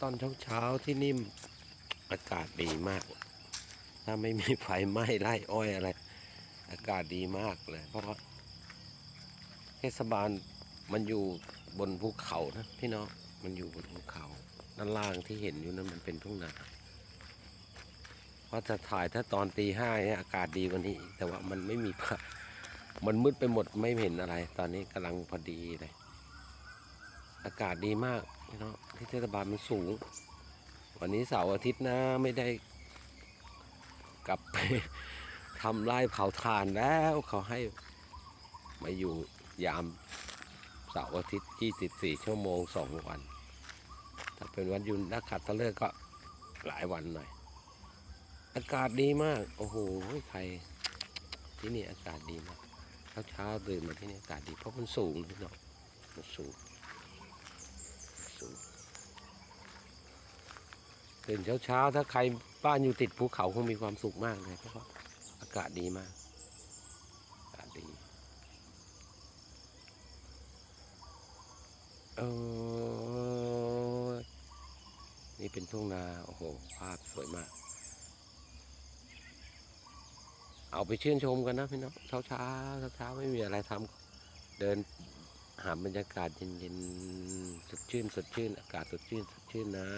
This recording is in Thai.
ตอนเช้าเช้าๆที่นี่อากาศดีมาก ถ้าไม่มีไฟไหม้ไร่อ้อยอะไร อากาศดีมากเลย เพราะว่าเทศบาลมันอยู่บนภูเขานะพี่น้องมันอยู่บนภูเขาด้านล่างที่เห็นอยู่นั้นมันเป็นทุ่งนาเพราะจะถ่ายถ้าตอนตีห้าเนี่ยอากาศดีกว่านี้ แต่ว่ามันไม่มีมันมืดไปหมดไม่เห็นอะไร ตอนนี้กำลังพอดีเลย อากาศดีมาก พี่น้องที่เทศบาลมันสูง วันนี้เสาร์อาทิตย์นะไม่ได้กลับไปทำไร่เผาถ่านแล้วเขาให้มาอยู่ยามเสาร์อาทิตย์ 24 ชั่วโมง 2 วัน ถ้าเป็นวันหยุดนักขัดตะเลิกก็หลายวันหน่อย อากาศดีมาก โอ้โหใคร ที่นี่อากาศดีมากเช้าเช้าๆตื่นมาที่นี่อากาศดีเพราะมันสูงพี่น้องมันสูง ตื่นเช้าเช้าๆ ถ้าใครบ้านอยู่ติดภูเขาคงมีความสุขมากเลยเพราะว่าอากาศดีมากอากาศดีเออนี่เป็นทุ่งนาโอ้โหภาพสวยมาก เอาไปชื่นชมกันนะพี่น้องเช้าเช้าเช้าชาไม่มีอะไรทำเดินหาบรรยากาศเย็นๆสดชื่นสดชื่น อากาศสดชื่นสดชื่นนะ